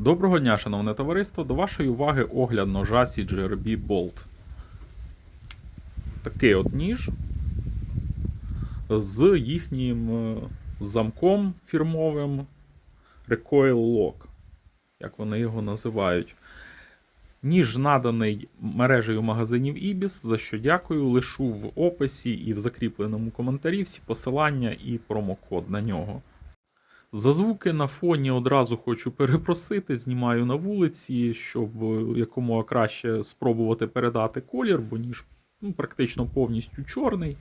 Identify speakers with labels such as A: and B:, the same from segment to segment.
A: Доброго дня, шановне товариство. До вашої уваги огляд ножа CGRB Bolt. Такий от ніж з їхнім е, замком фірмовим Recoil Lock, як вони його називають. Ніж наданий мережею магазинів Ibis, за що дякую. Лишу в описі і в закріпленому коментарі всі посилання і промокод на нього. За звуки на фоні одразу хочу перепросити, знімаю на вулиці, щоб е, якомога краще спробувати передати колір, бо ніж ну, практично повністю чорний,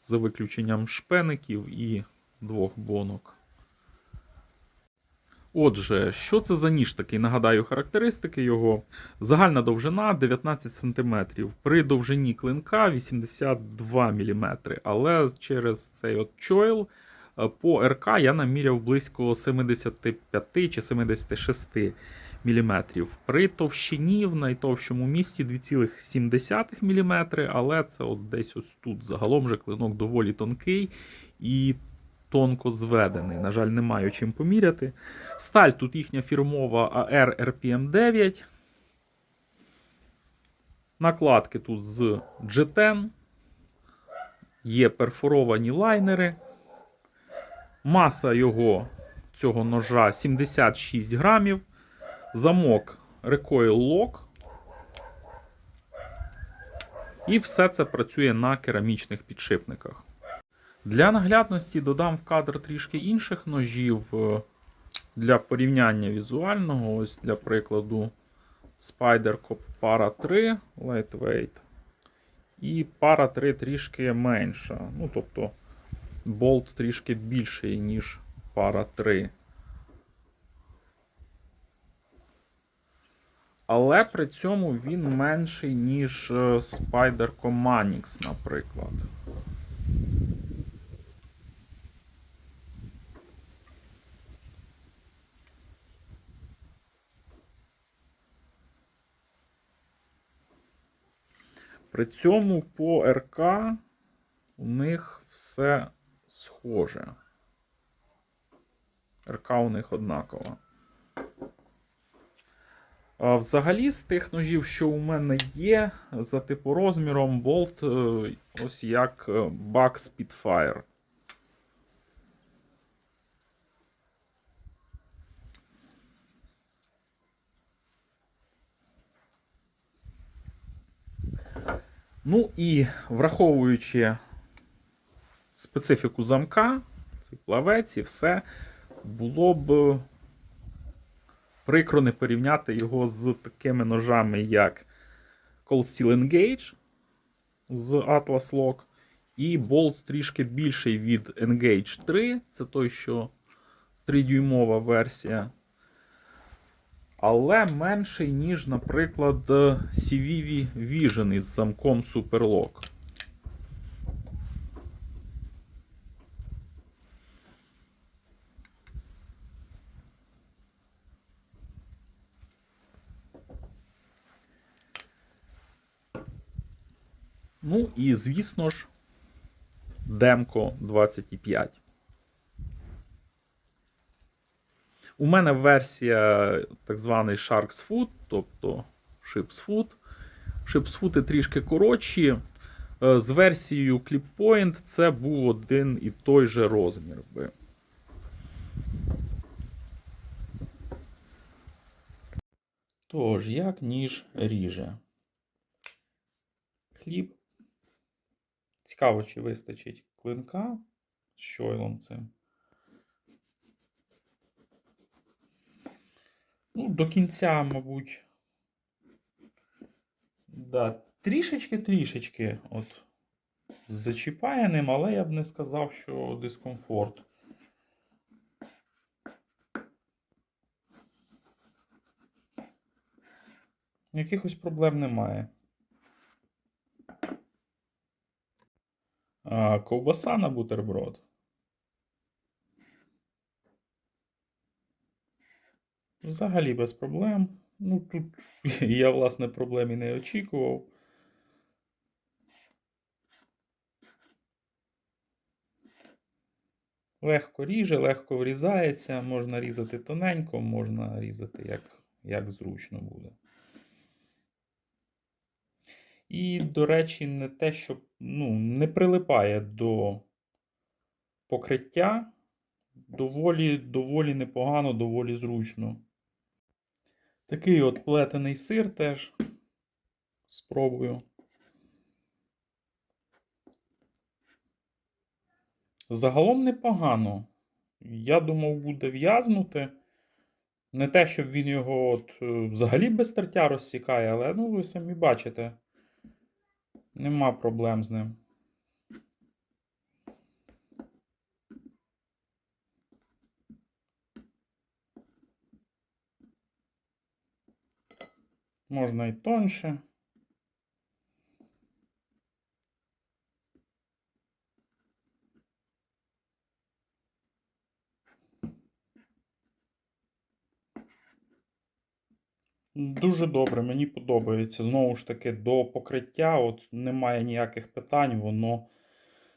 A: за виключенням шпеників і двох бонок. Отже, що це за ніж такий? Нагадаю характеристики його. Загальна довжина 19 см, при довжині клинка 82 мм, але через цей от чойл по РК я наміряв близько 75 чи 76 мм. При товщині в найтовщому місці 2,7 мм, але це от десь ось тут. Загалом же клинок доволі тонкий і тонко зведений. На жаль, не маю чим поміряти. Сталь тут їхня фірмова AR RPM 9. Накладки тут з G10. Є перфоровані лайнери. Маса його цього ножа 76 грамів. Замок Recoil Lock. І все це працює на керамічних підшипниках. Для наглядності додам в кадр трішки інших ножів е, для порівняння візуального. Ось для прикладу Spider Cop Para 3 Lightweight. І Para 3 трішки менша. Ну, тобто болт трішки більший, ніж Para 3. Але при цьому він менший, ніж е, Spider Manix, наприклад. При цьому по РК у них все схоже. РК у них однакова. Взагалі, з тих ножів, що у мене є, за типу розміром, болт е, ось як е, Buck Spitfire. Ну і враховуючи специфіку замка, цей плавець і все, було б прикро не порівняти його з такими ножами, як Cold Steel Engage з Atlas Lock, і болт трішки більший від Engage 3, це той, що 3-дюймова версія. Але менший, ніж, наприклад, CVV Vision із замком Superlock. Ну і, звісно ж, Демко 25. У мене версія так званий Shark's Foot, тобто Ship's Foot. Ship's Foot трішки коротші. Е, З версією Clippoint це був один і той же розмір. би. Тож, як ніж ріже. Хліб. Цікаво, чи вистачить клинка з щойлом цим. Ну, до кінця, мабуть. Да, трішечки-трішечки от зачіпає ним, але я б не сказав, що дискомфорт. Якихось проблем немає. А, ковбаса на бутерброд. Взагалі без проблем. Ну, тут я, власне, проблем і не очікував. Легко ріже, легко врізається, можна різати тоненько, можна різати як, як зручно буде. І, до речі, не те, що ну, не прилипає до покриття. Доволі, доволі непогано, доволі зручно. Такий от плетений сир теж спробую. Загалом непогано. Я думав, буде в'язнути. Не те, щоб він його от, е, взагалі без тертя розсікає, але ну, ви самі бачите. Нема проблем з ним. Можна і тоньше. Дуже добре, мені подобається. Знову ж таки, до покриття от немає ніяких питань, воно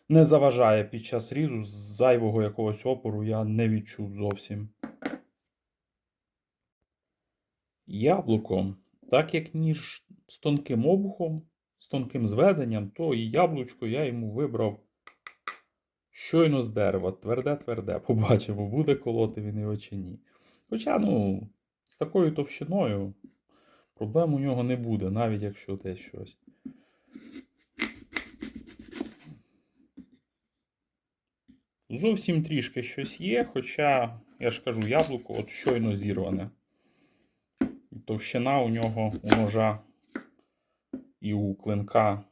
A: не заважає під час різу. Зайвого якогось опору я не відчув зовсім. Яблуко. Так як ніж з тонким обухом, з тонким зведенням, то і яблучко я йому вибрав щойно з дерева. Тверде-тверде. Побачимо, буде колоти він його чи ні. Хоча, ну, з такою товщиною проблем у нього не буде, навіть якщо десь щось. Зовсім трішки щось є, хоча, я ж кажу, яблуко от щойно зірване. Товщина у нього у ножа і у клинка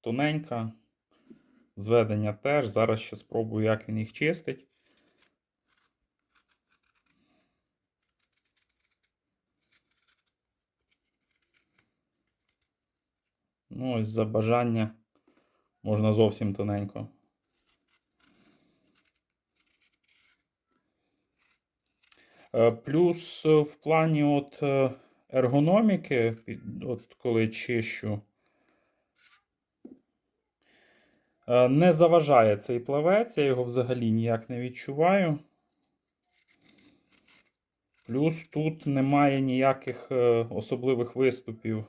A: тоненька. Зведення теж. Зараз ще спробую, як він їх чистить. Ну, ось за бажання можна зовсім тоненько. Е, Плюс в плані от е, ергономіки, от коли чищу, е, не заважає цей плавець, я його взагалі ніяк не відчуваю. Плюс тут немає ніяких особливих виступів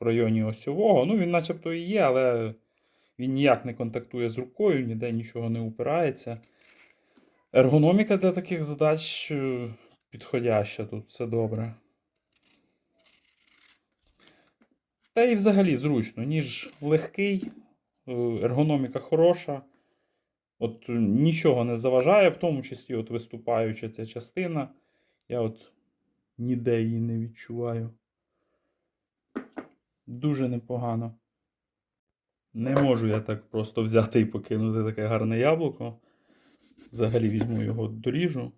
A: в районі осьового. Ну, він начебто і є, але він ніяк не контактує з рукою, ніде нічого не упирається. Ергономіка для таких задач е, підходяща, тут все добре. Та і взагалі зручно, ніж легкий, е, ергономіка хороша. От е, нічого не заважає, в тому числі от виступаюча ця частина. Я от ніде її не відчуваю. Дуже непогано. Не можу я так просто взяти і покинути таке гарне яблуко. Взагалі візьму його доріжу.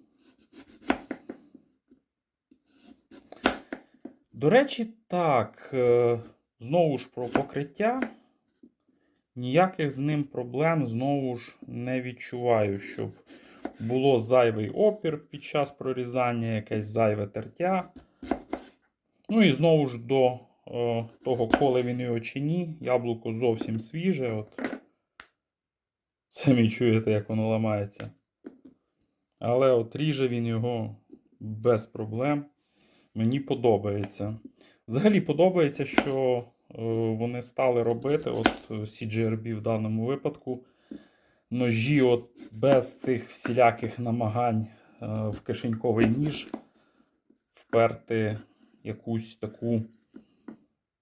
A: До речі, так, е, знову ж про покриття. Ніяких з ним проблем знову ж не відчуваю, щоб було зайвий опір під час прорізання, якесь зайве тертя. Ну і знову ж до того, коли він його чи ні, яблуко зовсім свіже. От. Самі чуєте, як воно ламається. Але от ріже він його без проблем. Мені подобається. Взагалі подобається, що е, вони стали робити, от CGRB в даному випадку, ножі от без цих всіляких намагань е, в кишеньковий ніж вперти якусь таку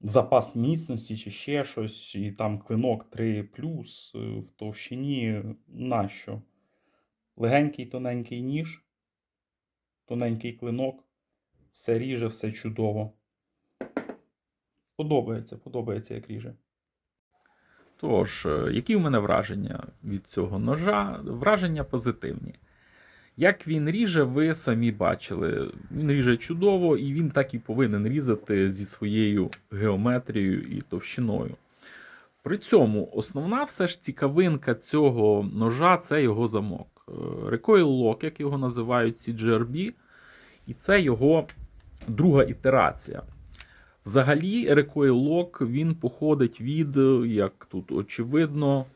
A: запас міцності чи ще щось, і там клинок 3 плюс е, в товщині нащо? Легенький тоненький ніж, тоненький клинок, все ріже, все чудово. Подобається, подобається, як ріже. Тож, е, які в мене враження від цього ножа? Враження позитивні. Як він ріже, ви самі бачили. Він ріже чудово, і він так і повинен різати зі своєю геометрією і товщиною. При цьому основна все ж цікавинка цього ножа це його замок. Е, Recoil Lock, як його називають CGRB, і це його друга ітерація. Взагалі, Recoil Lock він походить від, як тут очевидно,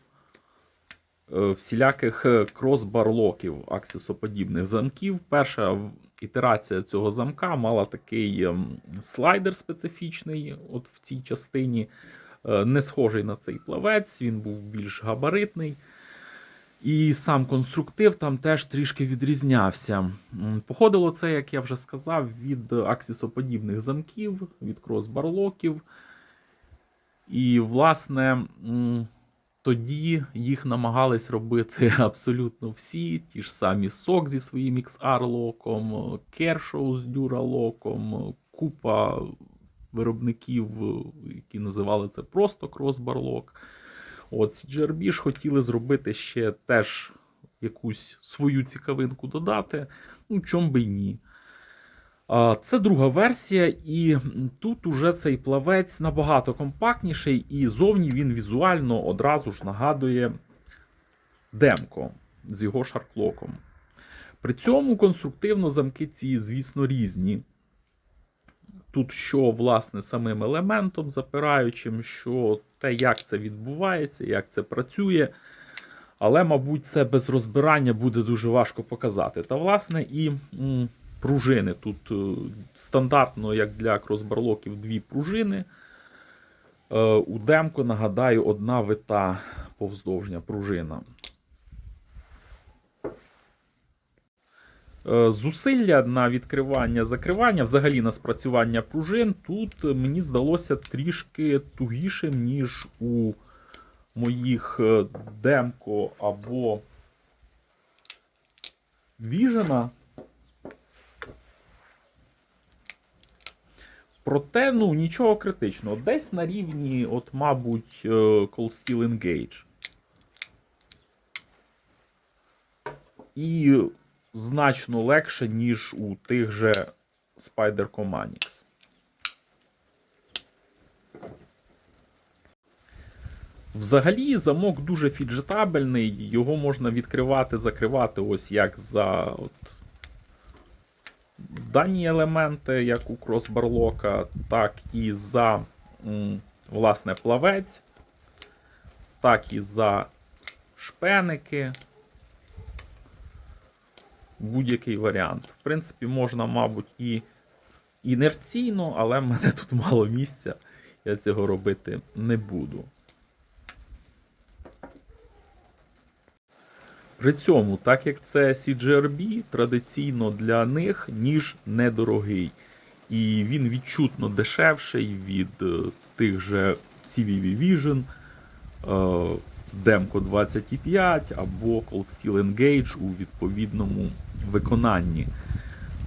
A: всіляких е, кросбар-локів, аксесоподібних замків. Перша ітерація цього замка мала такий ем, слайдер специфічний, от в цій частині, е, не схожий на цей плавець, він був більш габаритний. І сам конструктив там теж трішки відрізнявся. Походило це, як я вже сказав, від аксісоподібних замків, від кросбарлоків. І, власне, тоді їх намагались робити абсолютно всі. Ті ж самі SOC зі своїм XR-локом, Kershaw з Dura-локом, купа виробників, які називали це просто кросбарлок. От CGRB ж хотіли зробити ще теж якусь свою цікавинку додати. Ну, чом би ні. Це друга версія, і тут уже цей плавець набагато компактніший, і зовні він візуально одразу ж нагадує демко з його шарклоком. При цьому конструктивно замки ці, звісно, різні. Тут що, власне, самим елементом запираючим, що те, як це відбувається, як це працює. Але, мабуть, це без розбирання буде дуже важко показати. Та, власне, і пружини. Тут е, стандартно, як для кросбарлоків, дві пружини. Е, у демко, нагадаю, одна вита повздовжня пружина. Е, Зусилля на відкривання закривання, взагалі на спрацювання пружин, тут мені здалося трішки тугішим, ніж у моїх демко або віжена. Проте, ну, нічого критичного. Десь на рівні, от, мабуть, е, Cold Steel Engage. І значно легше, ніж у тих же Spider Manix. Взагалі, замок дуже фіджетабельний, його можна відкривати, закривати, ось як за от, дані елементи, як у кросбарлока, так і за власне плавець, так і за шпеники. Будь-який варіант. В принципі, можна, мабуть, і інерційно, але в мене тут мало місця. Я цього робити не буду. При цьому, так як це CGRB, традиційно для них ніж недорогий. І він відчутно дешевший від е, тих же CVV Vision, Demco 25 або Cold Steel Engage у відповідному виконанні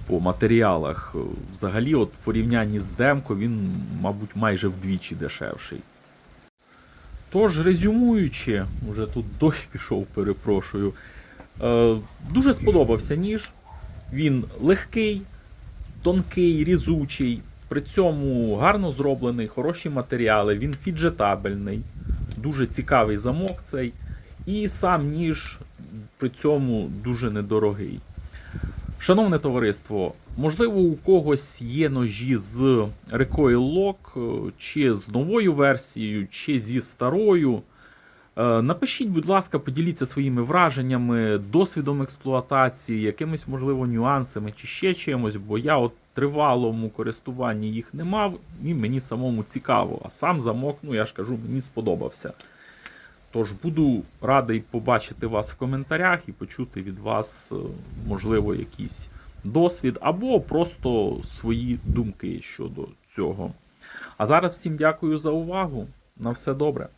A: по матеріалах. Е, Взагалі, от в порівнянні з Demco, він, мабуть, майже вдвічі дешевший. Тож, резюмуючи, вже тут дощ пішов, перепрошую. Е, дуже сподобався ніж. Він легкий, тонкий, різучий, при цьому гарно зроблений, хороші матеріали, він фіджетабельний, дуже цікавий замок цей. І сам ніж при цьому дуже недорогий. Шановне товариство, можливо, у когось є ножі з Recoil Lock, е, чи з новою версією, чи зі старою. Е, Напишіть, будь ласка, поділіться своїми враженнями, досвідом експлуатації, якимись, можливо, нюансами чи ще чимось, бо я от тривалому користуванні їх не мав, і мені самому цікаво. А сам замок, ну я ж кажу, мені сподобався. Тож буду радий побачити вас в коментарях і почути від вас, е, можливо, якийсь досвід або просто свої думки щодо цього. А зараз всім дякую за увагу. На все добре.